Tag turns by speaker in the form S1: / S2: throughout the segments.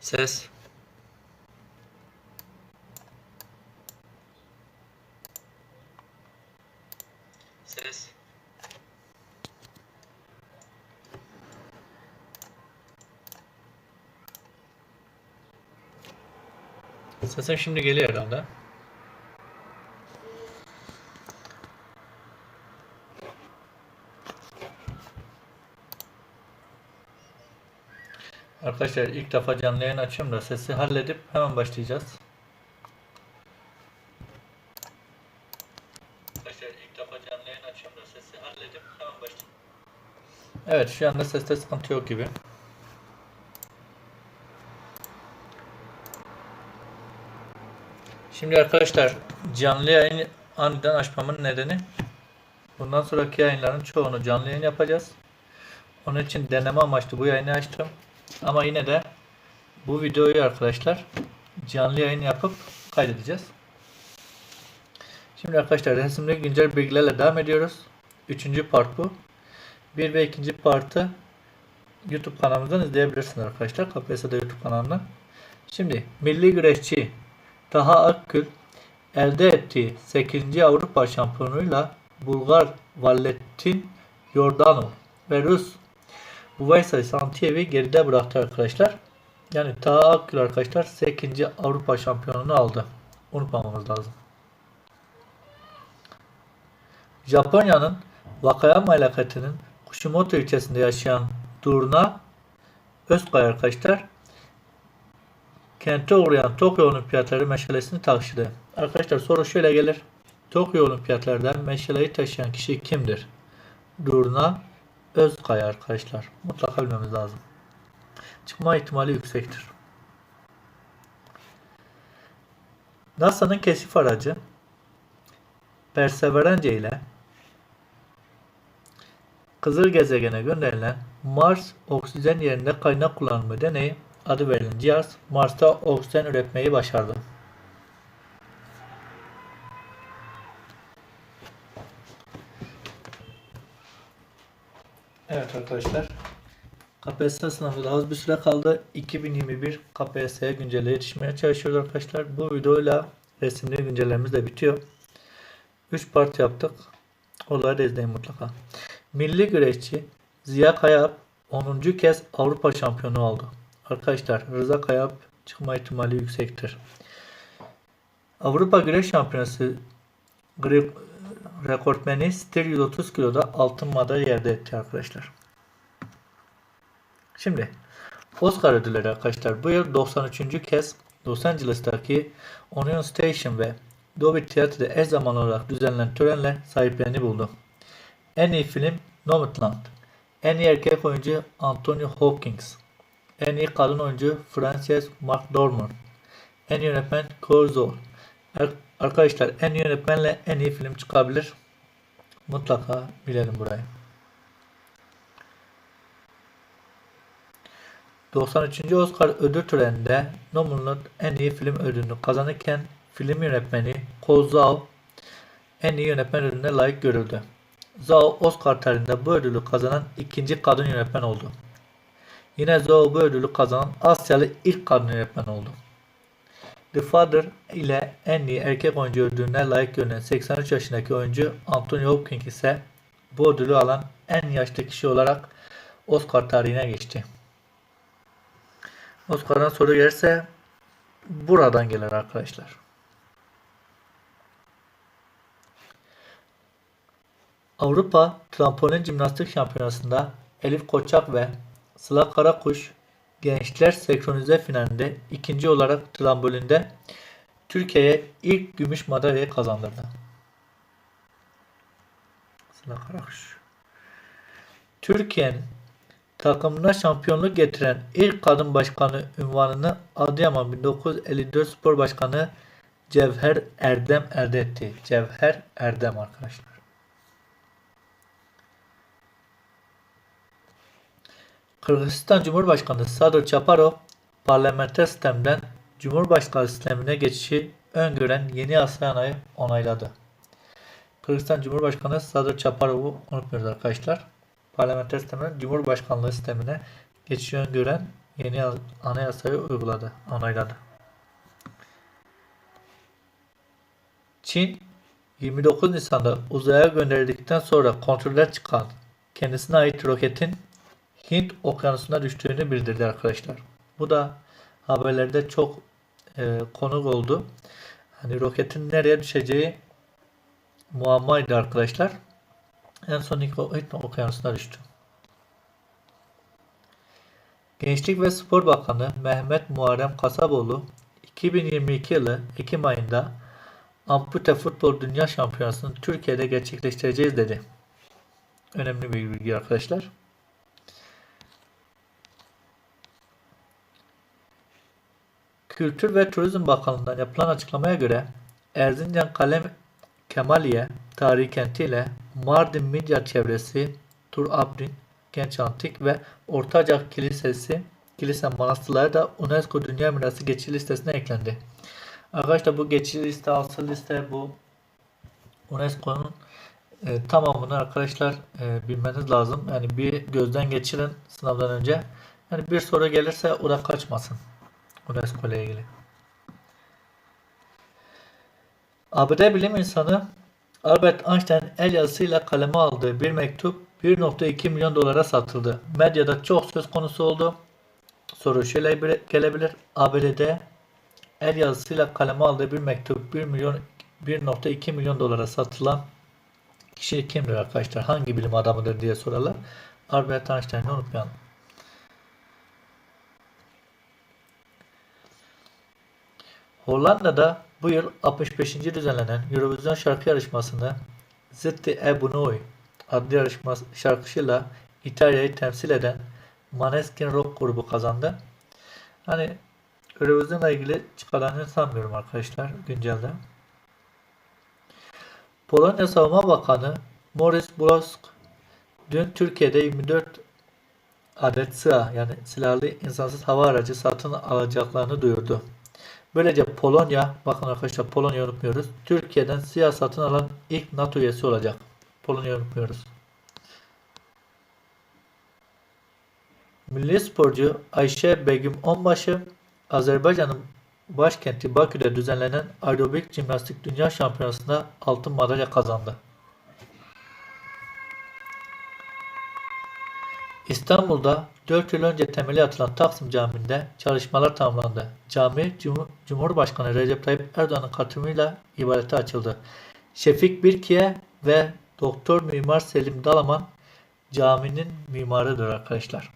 S1: Ses. Ses. Sesim şimdi geliyor herhalde. Arkadaşlar ilk defa canlı yayın açıyorum da sesi halledip hemen başlayacağız. Evet şu anda seste sıkıntı yok gibi. Şimdi arkadaşlar canlı yayın aniden açmamın nedeni bundan sonraki yayınların çoğunu canlı yayın yapacağız. Onun için deneme amaçlı bu yayını açtım. Ama yine de bu videoyu arkadaşlar canlı yayın yapıp kaydedeceğiz. Şimdi arkadaşlar resimde güncel bilgilerle devam ediyoruz. Üçüncü part bu. Bir ve ikinci partı YouTube kanalımızdan izleyebilirsiniz arkadaşlar. KPSS'de YouTube kanalından. Şimdi milli güreşçi Taha Akgül elde ettiği 8. Avrupa şampiyonluğuyla Bulgar Valentin Yordanov ve Rus Buvaysa Santiyevi geride bıraktı arkadaşlar. Yani Taha Akgül arkadaşlar 8. Avrupa şampiyonluğunu aldı. Unutmamamız lazım. Japonya'nın Wakayama eyaleti'nin Kushimoto ilçesinde yaşayan Durna Özkaya arkadaşlar kente uğrayan Tokyo Olimpiyatları meşalesini taşıdı. Arkadaşlar soru şöyle gelir. Tokyo Olimpiyatlardan meşaleyi taşıyan kişi kimdir? Durna Özkaya arkadaşlar. Mutlaka bilmemiz lazım. Çıkma ihtimali yüksektir. NASA'nın keşif aracı Perseverance ile Kızıl gezegene gönderilen Mars oksijen yerinde kaynak kullanımı deneyi adı verilen cihaz Mars'ta oksijen üretmeyi başardı. Arkadaşlar. KPSS sınavı daha az bir süre kaldı. 2021 KPSS'ye güncelle yetişmeye çalışıyoruz arkadaşlar. Bu videoyla resimli güncellememiz de bitiyor. 3 part yaptık. Onları da izleyin mutlaka. Milli güreşçi Ziya Kayap 10. kez Avrupa şampiyonu oldu. Arkadaşlar Rıza Kayap çıkma ihtimali yüksektir. Avrupa Güreş Şampiyonası rekortmeni Stil 130 kiloda altın madalya elde etti arkadaşlar. Şimdi Oscar ödülleri arkadaşlar bu yıl 93. kez Los Angeles'taki Union Station ve Dolby Theatre'de eş zamanlı olarak düzenlenen törenle sahiplerini buldu. En iyi film Nomadland. En iyi erkek oyuncu Anthony Hopkins. En iyi kadın oyuncu Frances McDormand. En iyi yönetmen Corzo. Arkadaşlar en iyi yönetmenle en iyi film çıkabilir. Mutlaka bilelim burayı. 93. Oscar ödül töreninde Nomadland en iyi film ödülünü kazanırken film yönetmeni Ko Zhao en iyi yönetmen ödülüne layık görüldü. Zhao Oscar tarihinde bu ödülü kazanan ikinci kadın yönetmen oldu. Yine Zhao bu ödülü kazanan Asyalı ilk kadın yönetmen oldu. The Father ile en iyi erkek oyuncu ödülüne layık görülen 83 yaşındaki oyuncu Anthony Hopkins ise bu ödülü alan en yaşlı kişi olarak Oscar tarihine geçti. Oscar'dan soru gelirse buradan gelir arkadaşlar. Avrupa Trampolin Jimnastik Şampiyonası'nda Elif Koçak ve Sıla Karakuş gençler senkronize finalinde ikinci olarak trambolinde Türkiye'ye ilk gümüş madalyayı kazandırdı. Sıla Karakuş. Türkiye'nin takımına şampiyonluk getiren ilk kadın başkanı ünvanını Adıyaman 1954 Spor Başkanı Cevher Erdem elde etti. Cevher Erdem arkadaşlar. Kırgızistan Cumhurbaşkanı Sadır Çaparov parlamenter sistemden Cumhurbaşkanı sistemine geçişi öngören yeni yasayanayı onayladı. Kırgızistan Cumhurbaşkanı Sadır Çaparov'u unutmuyoruz arkadaşlar. Parlamenter sistemden Cumhurbaşkanlığı sistemine geçişi öngören yeni anayasayı uyguladı, onayladı. Çin 29 Nisan'da uzaya gönderildikten sonra kontroller çıkan kendisine ait roketin Hint okyanusuna düştüğünü bildirdi arkadaşlar. Bu da haberlerde çok e, konuk oldu. Hani roketin nereye düşeceği muammaydı arkadaşlar. En son Hint okyanusuna düştü. Gençlik ve Spor Bakanı Mehmet Muharrem Kasaboğlu 2022 yılı Ekim ayında Ampute Futbol Dünya Şampiyonası'nı Türkiye'de gerçekleştireceğiz dedi. Önemli bir bilgi arkadaşlar. Kültür ve Turizm Bakanlığı'ndan yapılan açıklamaya göre Erzincan Kalem Kemaliye tarihi kenti ile Mardin Midya çevresi Tur Abrin Genç Antik ve Ortaca Kilisesi kilise manastırları da UNESCO Dünya Mirası geçici listesine eklendi. Arkadaşlar bu geçici liste asıl liste bu UNESCO'nun e, tamamını arkadaşlar e, bilmeniz lazım. Yani bir gözden geçirin sınavdan önce. Yani bir soru gelirse oraya kaçmasın. UNESCO ile ilgili. ABD bilim insanı Albert Einstein el yazısıyla kaleme aldığı bir mektup 1.2 milyon dolara satıldı. Medyada çok söz konusu oldu. Soru şöyle gelebilir. ABD'de el yazısıyla kaleme aldığı bir mektup 1 milyon 1.2 milyon dolara satılan kişi kimdir arkadaşlar? Hangi bilim adamıdır diye sorarlar. Albert Einstein'ı unutmayalım. Hollanda'da bu yıl 65. düzenlenen Eurovision şarkı yarışmasında Zitti Ebunoi adlı yarışma şarkısıyla İtalya'yı temsil eden Maneskin Rock grubu kazandı. Hani Eurovision'la ilgili çıkarlarını sanmıyorum arkadaşlar güncelde. Polonya Savunma Bakanı Morris Brosk dün Türkiye'de 24 adet SİHA yani silahlı insansız hava aracı satın alacaklarını duyurdu. Böylece Polonya, bakın arkadaşlar Polonya unutmuyoruz. Türkiye'den SİHA satın alan ilk NATO üyesi olacak. Polonya unutmuyoruz. Milli sporcu Ayşe Begüm Onbaşı, Azerbaycan'ın başkenti Bakü'de düzenlenen aerobik jimnastik dünya şampiyonasında altın madalya kazandı. İstanbul'da 4 yıl önce temeli atılan Taksim Camii'nde çalışmalar tamamlandı. Cami, Cumhurbaşkanı Recep Tayyip Erdoğan'ın katılımıyla ibadete açıldı. Şefik Birkiye ve Doktor Mimar Selim Dalaman caminin mimarıdır arkadaşlar.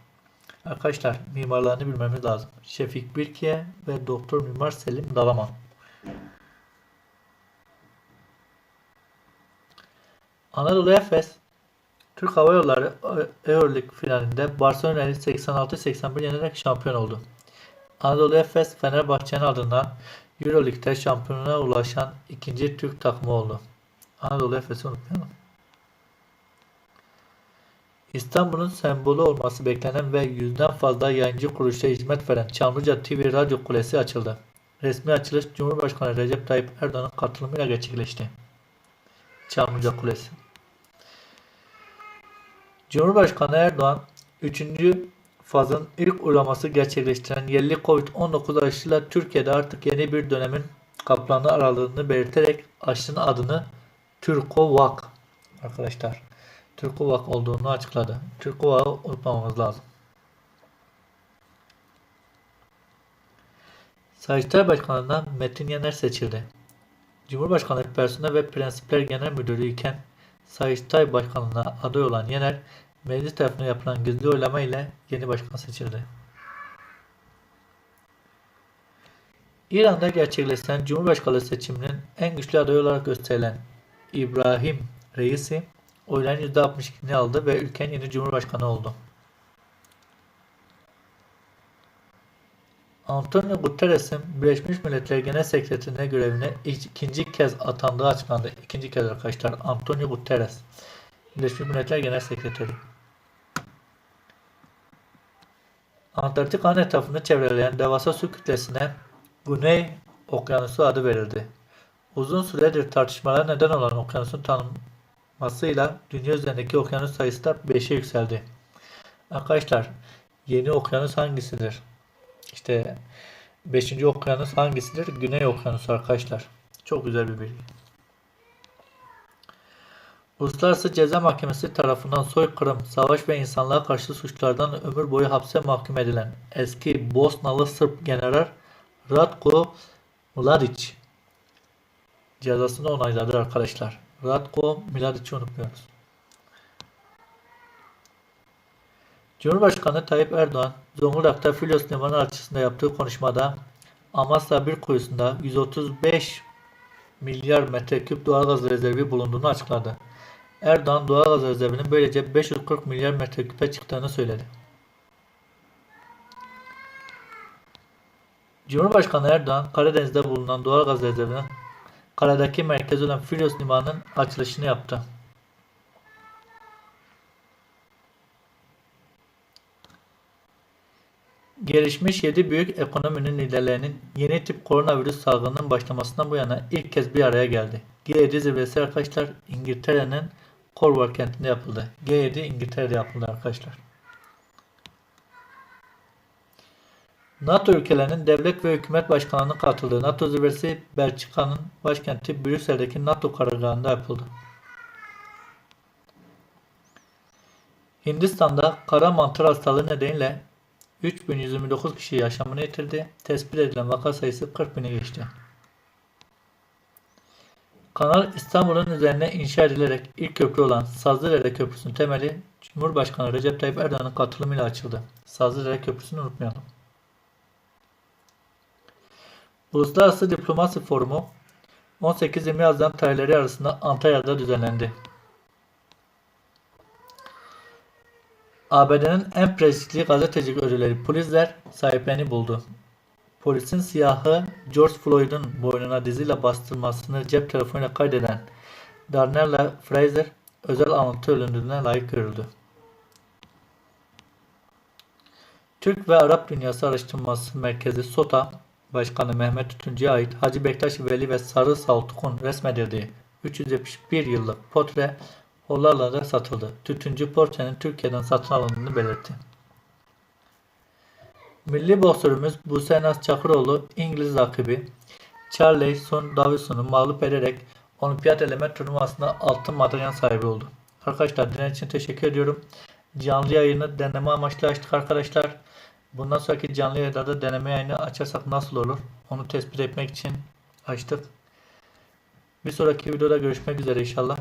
S1: Arkadaşlar mimarlarını bilmemiz lazım. Şefik Birkiye ve Doktor Mimar Selim Dalaman. Anadolu Efes Türk Hava Yolları Euroleague finalinde Barcelona'yı 86-81 yenerek şampiyon oldu. Anadolu Efes Fenerbahçe'nin ardından Euroleague'de şampiyonluğa ulaşan ikinci Türk takımı oldu. Anadolu Efes'i unutmayalım. İstanbul'un sembolü olması beklenen ve yüzden fazla yayıncı kuruluşa hizmet veren Çamlıca TV Radyo Kulesi açıldı. Resmi açılış Cumhurbaşkanı Recep Tayyip Erdoğan'ın katılımıyla gerçekleşti. Çamlıca Kulesi. Cumhurbaşkanı Erdoğan 3. fazın ilk uğraması gerçekleştiren yerli Covid-19 aşısıyla Türkiye'de artık yeni bir dönemin kaplanı aralığını belirterek aşının adını Türkovak arkadaşlar Türkovak olduğunu açıkladı. Türkovak'ı unutmamamız lazım. Sayıştay Başkanı'ndan Metin Yener seçildi. Cumhurbaşkanı Personel ve Prensipler Genel Müdürü iken Sayıştay Başkanlığı'na aday olan Yener, meclis tarafından yapılan gizli oylama ile yeni başkan seçildi. İran'da gerçekleşen Cumhurbaşkanlığı seçiminin en güçlü adayı olarak gösterilen İbrahim Reisi oyların %62'ni aldı ve ülkenin yeni Cumhurbaşkanı oldu. Antonio Guterres'in Birleşmiş Milletler Genel Sekreterine görevine ikinci kez atandığı açıklandı. İkinci kez arkadaşlar Antonio Guterres. Birleşmiş Milletler Genel Sekreteri. Antarktik an etrafını çevreleyen devasa su kütlesine Güney Okyanusu adı verildi. Uzun süredir tartışmalar neden olan okyanusun tanınmasıyla dünya üzerindeki okyanus sayısı da 5'e yükseldi. Arkadaşlar yeni okyanus hangisidir? İşte 5. okyanus hangisidir? Güney okyanusu arkadaşlar. Çok güzel bir bilgi. Uluslararası Ceza Mahkemesi tarafından soykırım, savaş ve insanlığa karşı suçlardan ömür boyu hapse mahkum edilen eski Bosnalı Sırp General Ratko Mladic cezasını onayladı arkadaşlar. Ratko Mladic'i unutmuyoruz. Cumhurbaşkanı Tayyip Erdoğan, Zonguldak'ta Filos Limanı açısında yaptığı konuşmada Amasya bir kuyusunda 135 milyar metreküp doğalgaz rezervi bulunduğunu açıkladı. Erdoğan doğalgaz rezervinin böylece 540 milyar metreküpe çıktığını söyledi. Cumhurbaşkanı Erdoğan, Karadeniz'de bulunan doğalgaz rezervinin karadaki merkezi olan Filos Limanı'nın açılışını yaptı. Gelişmiş 7 büyük ekonominin liderlerinin yeni tip koronavirüs salgınının başlamasından bu yana ilk kez bir araya geldi. G7 zirvesi arkadaşlar İngiltere'nin Cornwall kentinde yapıldı. G7 İngiltere'de yapıldı arkadaşlar. NATO ülkelerinin devlet ve hükümet başkanlarının katıldığı NATO zirvesi Belçika'nın başkenti Brüksel'deki NATO karargahında yapıldı. Hindistan'da kara mantar hastalığı nedeniyle 3129 kişi yaşamını yitirdi. Tespit edilen vaka sayısı 40 bini geçti. Kanal İstanbul'un üzerine inşa edilerek ilk köprü olan Sazlıdere Köprüsü'nün temeli Cumhurbaşkanı Recep Tayyip Erdoğan'ın katılımıyla açıldı. Sazlıdere Köprüsü'nü unutmayalım. Uluslararası Diplomasi Forumu 18-20 Haziran tarihleri arasında Antalya'da düzenlendi. ABD'nin en prestijli gazetecilik ödülleri Pulitzer sahiplerini buldu. Polisin siyahı George Floyd'un boynuna diziyle bastırmasını cep telefonuyla kaydeden Darnella Fraser özel alıntı ödülüne layık görüldü. Türk ve Arap Dünyası Araştırması Merkezi SOTA Başkanı Mehmet Tütüncü'ye ait Hacı Bektaş Veli ve Sarı Saltuk'un resmedildiği 371 yıllık portre Hollanda'da satıldı. Tütüncü portrenin Türkiye'den satın alındığını belirtti. Milli boksörümüz Buse Naz Çakıroğlu İngiliz rakibi Charlie Son Davidson'u mağlup ederek olimpiyat eleme turnuvasında altın madalya sahibi oldu. Arkadaşlar dinlediğiniz için teşekkür ediyorum. Canlı yayını deneme amaçlı açtık arkadaşlar. Bundan sonraki canlı yayında deneme yayını açarsak nasıl olur? Onu tespit etmek için açtık. Bir sonraki videoda görüşmek üzere inşallah.